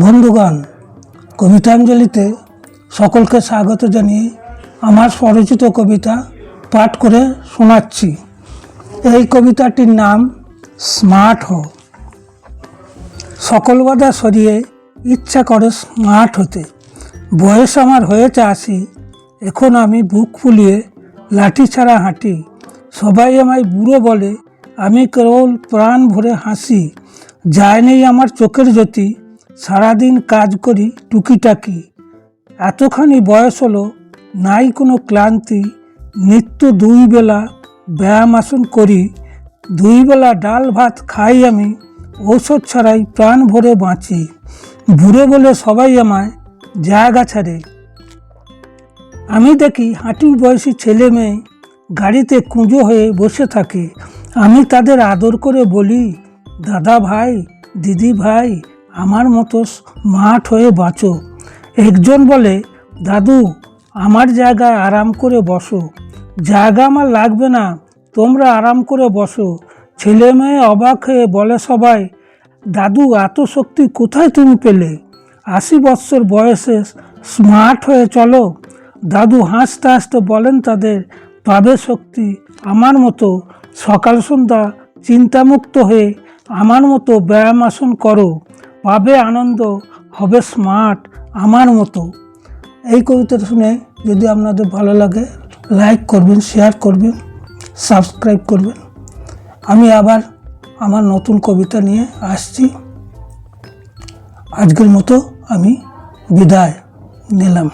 বন্ধুগণ, কবিতাঞ্জলিতে সকলকে স্বাগত জানিয়ে আমার স্বরচিত কবিতা পাঠ করে শোনাচ্ছি। এই কবিতাটির নাম স্মার্ট হো সকল বাধা সরিয়ে ইচ্ছা করে স্মার্ট হতে। বয়স আমার হয়েছে আসি এখন আমি বুক ফুলিয়ে লাঠি ছাড়া হাঁটি। সবাই আমায় বুড়ো বলে, আমি কেবল প্রাণ ভরে হাসি, যায় নেই আমার চোখের জ্যোতি। সারাদিন কাজ করি টুকিটাকি। এতখানি বয়স হলো নাই কোনো ক্লান্তি, নিত্য দুই বেলা ব্যায়াম আসন করি, দুই বেলা ডাল ভাত খাই আমি, ঔষধ ছাড়াই প্রাণ ভরে বাঁচি। বুড়ো বলে সবাই আমায় জায়গা ছাড়ে আমি দেখি হাঁটুর বয়সী ছেলে মেয়ে গাড়িতে কুঁজো হয়ে বসে থাকে। আমি তাদের আদর করে বলি, দাদা ভাই, দিদি ভাই আমার মতো মাঠ হয়ে বাঁচো। একজন বলে, দাদু, আমার জায়গায় আরাম করে বসো। জায়গা আমার লাগবে না, তোমরা আরাম করে বসো। ছেলে মেয়ে অবাক হয়ে বলে সবাই, দাদু, এত শক্তি কোথায় তুমি পেলে? আশি বৎসর বয়সে স্মার্ট হয়ে চলো। দাদু হাসতে হাসতে বলেন তাদের পাবে শক্তি আমার মতো সকাল সন্ধ্যা চিন্তামুক্ত হয়ে আমার মতো ব্যায়াম আসন করো। পাবে আনন্দ, হবে স্মার্ট আমার মতো। এই কবিতাটা শুনে যদি আপনাদের ভালো লাগে লাইক করবেন শেয়ার করবেন সাবস্ক্রাইব করবেন। আমি আবার আমার নতুন কবিতা নিয়ে আসছি। আজকের মতো আমি বিদায় নিলাম।